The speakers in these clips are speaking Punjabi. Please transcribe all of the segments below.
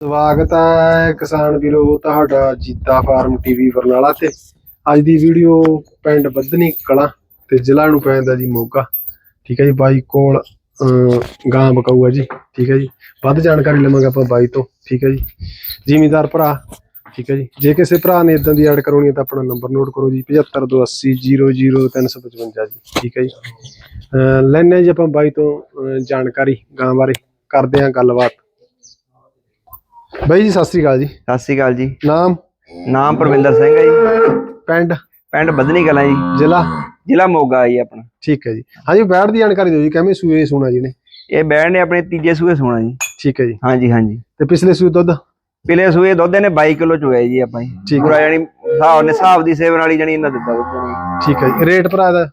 ਸਵਾਗਤ ਹੈ ਕਿਸਾਨ ਵੀਰੋ ਤੁਹਾਡਾ ਜੀਤਾ ਫਾਰਮ ਟੀਵੀ ਬਰਨਾਲਾ ਤੇ। ਅੱਜ ਦੀ ਵੀਡੀਓ ਪਿੰਡ ਬੱਧਨੀ ਕਲਾਂ ਤੇ ਜ਼ਿਲ੍ਹਾ ਨੂੰ ਪੈਂਦਾ ਜੀ ਮੋਗਾ ਠੀਕ ਹੈ ਜੀ ਬਾਈ ਕੋਲ ਅਮ, ਗਾਂ ਬਕਾਊ ਹੈ ਜੀ। ਠੀਕ ਹੈ ਜੀ ਵੱਧ ਜਾਣਕਾਰੀ ਲਵਾਂਗੇ ਆਪਾਂ ਬਾਈ ਤੋਂ। ਠੀਕ ਹੈ ਜੀ ਜ਼ਿਮੀਦਾਰ ਭਰਾ। ਠੀਕ ਹੈ ਜੀ ਜੇ ਕਿਸੇ ਭਰਾ ਨੇ ਇਦਾਂ ਦੀ ਐਡ ਕਰਾਉਣੀ ਹੈ ਤਾਂ ਆਪਣਾ ਨੰਬਰ ਨੋਟ ਕਰੋ ਜੀ 7528000355 ਜੀ। ਠੀਕ ਹੈ ਜੀ ਅਹ ਲੈਣੇ ਜੀ ਆਪਾਂ ਬਾਈ ਤੋਂ ਜਾਣਕਾਰੀ ਗਾਂ ਬਾਰੇ। ਕਰਦੇ ਹਾਂ ਗੱਲਬਾਤ। ਬਾਈ ਜੀ ਸਤਿ ਸ੍ਰੀ ਅਕਾਲ ਜੀ। ਸਤਿ ਸ਼੍ਰੀ ਅਕਾਲ ਜੀ। ਨਾਮ? ਨਾਮ ਪਰਵਿੰਦਰ ਸਿੰਘ ਹੈ ਜੀ। ਪਿੰਡ? ਪਿੰਡ ਬਦਨੀ ਕਲਾਂ ਜੀ। ਜ਼ਿਲ੍ਹਾ? ਜ਼ਿਲ੍ਹਾ ਮੋਗਾ ਜੀ ਆਪਣਾ। ਠੀਕ ਹੈ ਜੀ। ਹਾਂਜੀ ਬੈਠ ਦੀ ਜਾਣਕਾਰੀ ਦਿਓ ਜੀ ਕਿਵੇਂ ਸੂਏ ਸੋਣਾ ਜੀ ਨੇ? ਇਹ ਬੈਣ ਨੇ ਆਪਣੇ ਤੀਜੇ ਸੂਏ ਸੋਣਾ ਜੀ। ਠੀਕ ਹੈ ਜੀ। ਹਾਂਜੀ ਹਾਂਜੀ। ਤੇ ਪਿਛਲੇ ਸੂਏ ਦੁੱਧ? ਪਿਲੇ ਸੂਏ ਦੁੱਧ ਇਹਨੇ 22 ਕਿਲੋ ਚੋਇਆ ਜੀ ਆਪਾਂ ਜੀ। ਪੂਰਾ ਜਾਨੀ ਹਿਸਾਬ ਨੇ ਹਿਸਾਬ ਦੀ ਸੇਵਨ ਵਾਲੀ ਜਣੀ ਇਹਨਾਂ ਦਿੱਤਾ ਦੁੱਧ ਠੀਕ ਹੈ ਜੀ। ਰੇਟ ਭਰਾ ਦਾ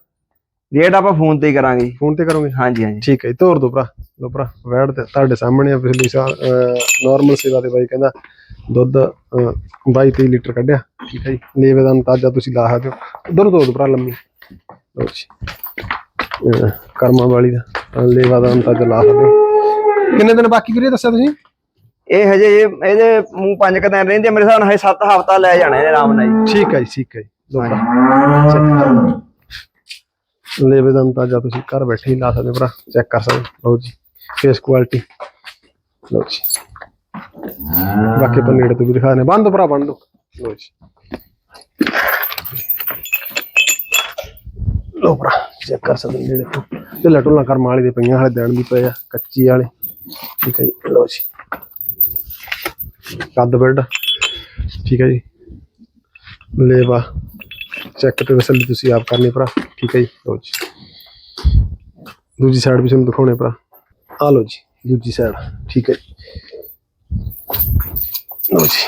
ਰੇਟ ਆਪਾਂ ਫੋਨ ਤੇ ਹੀ ਕਰਾਂਗੇ ਫੋਨ ਤੇ ਕਰੋਗੇ? ਹਾਂਜੀ ਹਾਂਜੀ। ਠੀਕ ਹੈ ਜੀ ਤੋਰ ਦੋ ਭਰਾ। ਲੋ ਭਰਾ ਬੈਠ ਤੇ ਤੁਹਾਡੇ ਸਾਹਮਣੇ ਆ ਪਿਛਲੀ ਸਾਲ ਨਾਰਮਲ ਸੇਵਾ ਦੇ ਬਾਈ ਕਹਿੰਦਾ ਦੁੱਧ 22 23 ਲੀਟਰ ਕੱਢਿਆ। ਠੀਕ ਹੈ ਜੀ ਲੇਵੇ ਦਾ ਅੰਤਾਜ਼ਾ ਤੁਸੀਂ ਲਾ ਸਕਦੇ ਹੋ ਉਧਰ ਦੋ ਭਰਾ ਲੰਮੀ। ਜੀ ਕਰਮਾਂ ਵਾਲੀ ਦਾ ਲੇਵਾ ਦਾ ਅੰਤਾਜ਼ਾ ਲਾ ਸਕਦੇ ਹੋ ਕਿੰਨੇ ਦਿਨ ਬਾਕੀ ਵੀਰੇ ਦੱਸਿਆ ਤੁਸੀਂ? ਇਹ ਹਜੇ ਇਹ- ਇਹਦੇ ਮੂੰਹ ਪੰਜ ਕੁ ਦਿਨ ਰਹਿੰਦੇ ਮੇਰੇ ਹਿਸਾਬ ਨਾਲ ਹਜੇ 7 ਹਫ਼ਤਾ ਲੈ ਜਾਣਾ ਇਹਨੇ ਆਰਾਮ ਨਾਲ ਜੀ ਠੀਕ ਹੈ ਜੀ ਠੀਕ ਹੈ ਜੀ ਭਰਾ। ਲੇਵੇ ਦਾ ਅੰਤਾਜ਼ਾ ਤੁਸੀਂ ਘਰ ਬੈਠੇ ਹੀ ਲਾ ਸਕਦੇ ਭਰਾ ਚੈੱਕ ਕਰ ਸਕਦੇ ਲਓ ਜੀ। ਫੇਸ ਕੁਆਲਿਟੀ ਲਓ ਜੀ। ਬਾਕੀ ਆਪਾਂ ਨੇੜੇ ਤੋਂ ਵੀ ਦਿਖਾ ਰਹੇ ਬੰਦ ਦੋ ਭਰਾ, ਬੰਦ। ਦੋ ਜੀ। ਲਓ ਭਰਾ ਚੈੱਕ ਕਰ ਸਕਦੇ ਨੇੜੇ ਤੋਂ। ਤੇ ਲਟੋਲਾ ਕਰਮ ਵਾਲੀ ਦੇ ਪਈਆਂ ਹਾਲੇ ਦੇਣ ਵੀ ਪਏ ਆ, ਕੱਚੀ ਵਾਲੇ। ਠੀਕ ਹੈ ਜੀ, ਲਓ ਜੀ। ਕੱਦ ਬਿਲਡ ਠੀਕ ਹੈ ਜੀ। ਲੇਵਾ। ਚੈੱਕ ਤੇ ਤਸੱਲੀ ਤੁਸੀਂ ਆਪ ਕਰਨੀ ਭਰਾ। ਠੀਕ ਹੈ ਜੀ ਲੋ ਜੀ। ਦੂਜੀ ਸਾਈਡ ਵੀ ਤੁਹਾਨੂੰ ਦਿਖਾਉਣੇ ਭਰਾ। ਆ ਲਓ ਜੀ, ਦੂਜੀ ਸਾਈਡ ਠੀਕ ਹੈ ਲਓ ਜੀ।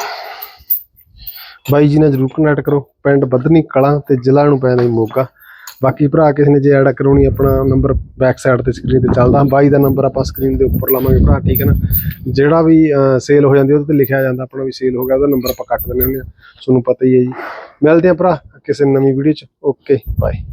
ਬਾਈ ਜੀ ਨਾਲ ਜਰੂਰ ਕਨੈਕਟ ਕਰੋ। ਪਿੰਡ ਬੱਧਨੀ ਕਲਾਂ ਤੇ ਜ਼ਿਲ੍ਹਾ ਨੂੰ ਪੈਂਦਾ ਮੋਗਾ ਬਾਕੀ ਭਰਾ ਕਿਸੇ ਨੇ ਜੇ ਐਡ ਕਰਾਉਣੀ, ਆਪਣਾ ਨੰਬਰ ਬੈਕ ਸਾਈਡ ਤੇ ਸਕਰੀਨ ਤੇ ਚੱਲਦਾ। ਬਾਈ ਦਾ ਨੰਬਰ ਆਪਾਂ ਸਕਰੀਨ ਦੇ ਉੱਪਰ ਲਾਵਾਂਗੇ ਭਰਾ, ਠੀਕ ਹੈ ਨਾ? ਜਿਹੜਾ ਵੀ ਸੇਲ ਹੋ ਜਾਂਦੀ, ਉਹਦੇ ਤੇ ਲਿਖਿਆ ਜਾਂਦਾ। ਆਪਣਾ ਵੀ ਸੇਲ ਹੋ ਗਿਆ, ਉਹਦਾ ਨੰਬਰ ਆਪਾਂ ਕੱਟ ਦਿੰਦੇ ਹੁੰਦੇ ਆ ਤੁਹਾਨੂੰ ਪਤਾ ਹੀ ਹੈ ਜੀ। ਮਿਲਦੇ ਆ ਭਰਾ ਕਿਸੇ ਨਵੀਂ ਵੀਡੀਓ ਚ। Okay bye